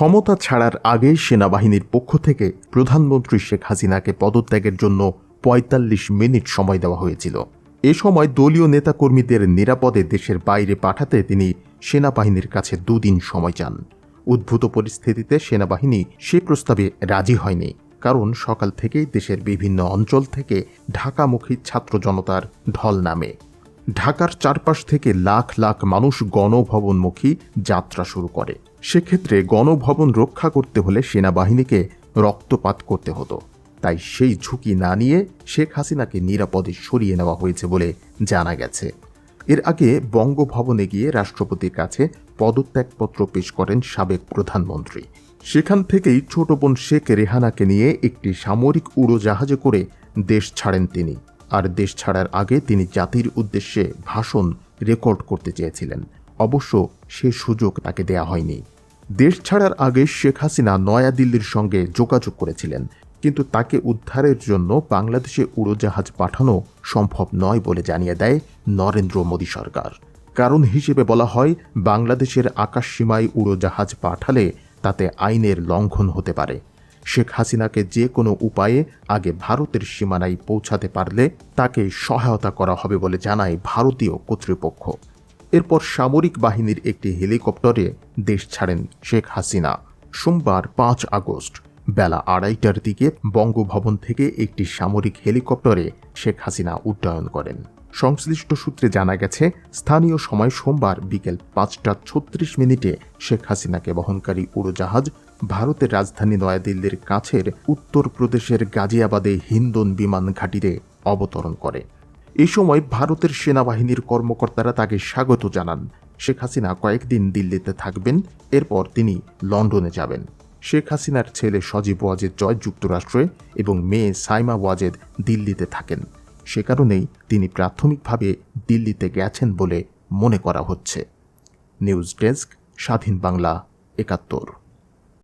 ক্ষমতা ছাড়ার আগে সেনাবাহিনীর পক্ষ থেকে প্রধানমন্ত্রী শেখ হাসিনাকে পদত্যাগের জন্য পঁয়তাল্লিশ মিনিট সময় দেওয়া হয়েছিল। এ সময় দলীয় নেতাকর্মীদের নিরাপদে দেশের বাইরে পাঠাতে তিনি সেনাবাহিনীর কাছে দুদিন সময় চান। উদ্ভূত পরিস্থিতিতে সেনাবাহিনী সে প্রস্তাবে রাজি হয়নি, কারণ সকাল থেকেই দেশের বিভিন্ন অঞ্চল থেকে ঢাকামুখী ছাত্র জনতার ঢল নামে। ঢাকার চারপাশ থেকে লাখ লাখ মানুষ গণভবনমুখী যাত্রা শুরু করে। সেক্ষেত্রে গণভবন রক্ষা করতে হলে সেনাবাহিনীকে রক্তপাত করতে হতো। তাই সেই ঝুঁকি না নিয়ে শেখ হাসিনাকে নিরাপদে সরিয়ে নেওয়া হয়েছে বলে জানা গেছে। এর আগে বঙ্গভবনে গিয়ে রাষ্ট্রপতির কাছে পদত্যাগপত্র পেশ করেন সাবেক প্রধানমন্ত্রী। সেখান থেকেই ছোট বোন শেখ রেহানাকে নিয়ে একটি সামরিক উড়োজাহাজে করে দেশ ছাড়েন তিনি। আর দেশ ছাড়ার আগে তিনি জাতির উদ্দেশ্যে ভাষণ রেকর্ড করতে চেয়েছিলেন। অবশ্য সে সুযোগ তাকে দেয়া হয়নি। দেশ ছাড়ার আগে শেখ হাসিনা নয়াদিল্লির সঙ্গে যোগাযোগ করেছিলেন, কিন্তু তাকে উদ্ধারের জন্য বাংলাদেশে উড়োজাহাজ পাঠানো সম্ভব নয় বলে জানিয়ে দেয় নরেন্দ্র মোদী সরকার। কারণ হিসেবে বলা হয়, বাংলাদেশের আকাশসীমায় উড়োজাহাজ পাঠালে তাতে আইনের লঙ্ঘন হতে পারে। শেখ হাসিনাকে যে কোনো উপায়ে আগে ভারতের সীমানায় পৌঁছাতে পারলে তাকে সহায়তা করা হবে বলে জানায় ভারতীয় কর্তৃপক্ষ। এরপর সামরিক বাহিনীর একটি হেলিকপ্টারে দেশ ছাড়েন শেখ হাসিনা। সোমবার পাঁচ আগস্ট, বেলা আড়াইটার দিকে বঙ্গভবন থেকে একটি সামরিক হেলিকপ্টারে শেখ হাসিনা উড্ডয়ন করেন। সংশ্লিষ্ট সূত্রে জানা গেছে, স্থানীয় সময় সোমবার বিকেল পাঁচটা ছত্রিশ মিনিটে শেখ হাসিনাকে বহনকারী উড়োজাহাজ ভারতের রাজধানী নয়াদিল্লির কাছের উত্তরপ্রদেশের গাজিয়াবাদে হিন্দন বিমান ঘাঁটিতে অবতরণ করে। এ সময় ভারতের সেনাবাহিনীর কর্মকর্তারা তাকে স্বাগত জানান। শেখ হাসিনা কয়েকদিন দিল্লিতে থাকবেন, এরপর তিনি লন্ডনে যাবেন। শেখ হাসিনার ছেলে সজীব ওয়াজেদ জয় যুক্তরাষ্ট্রে এবং মেয়ে সাইমা ওয়াজেদ দিল্লিতে থাকেন। সে কারণেই তিনি প্রাথমিকভাবে দিল্লিতে গেছেন বলে মনে করা হচ্ছে। নিউজ ডেস্ক, স্বাধীন বাংলা, একাত্তর।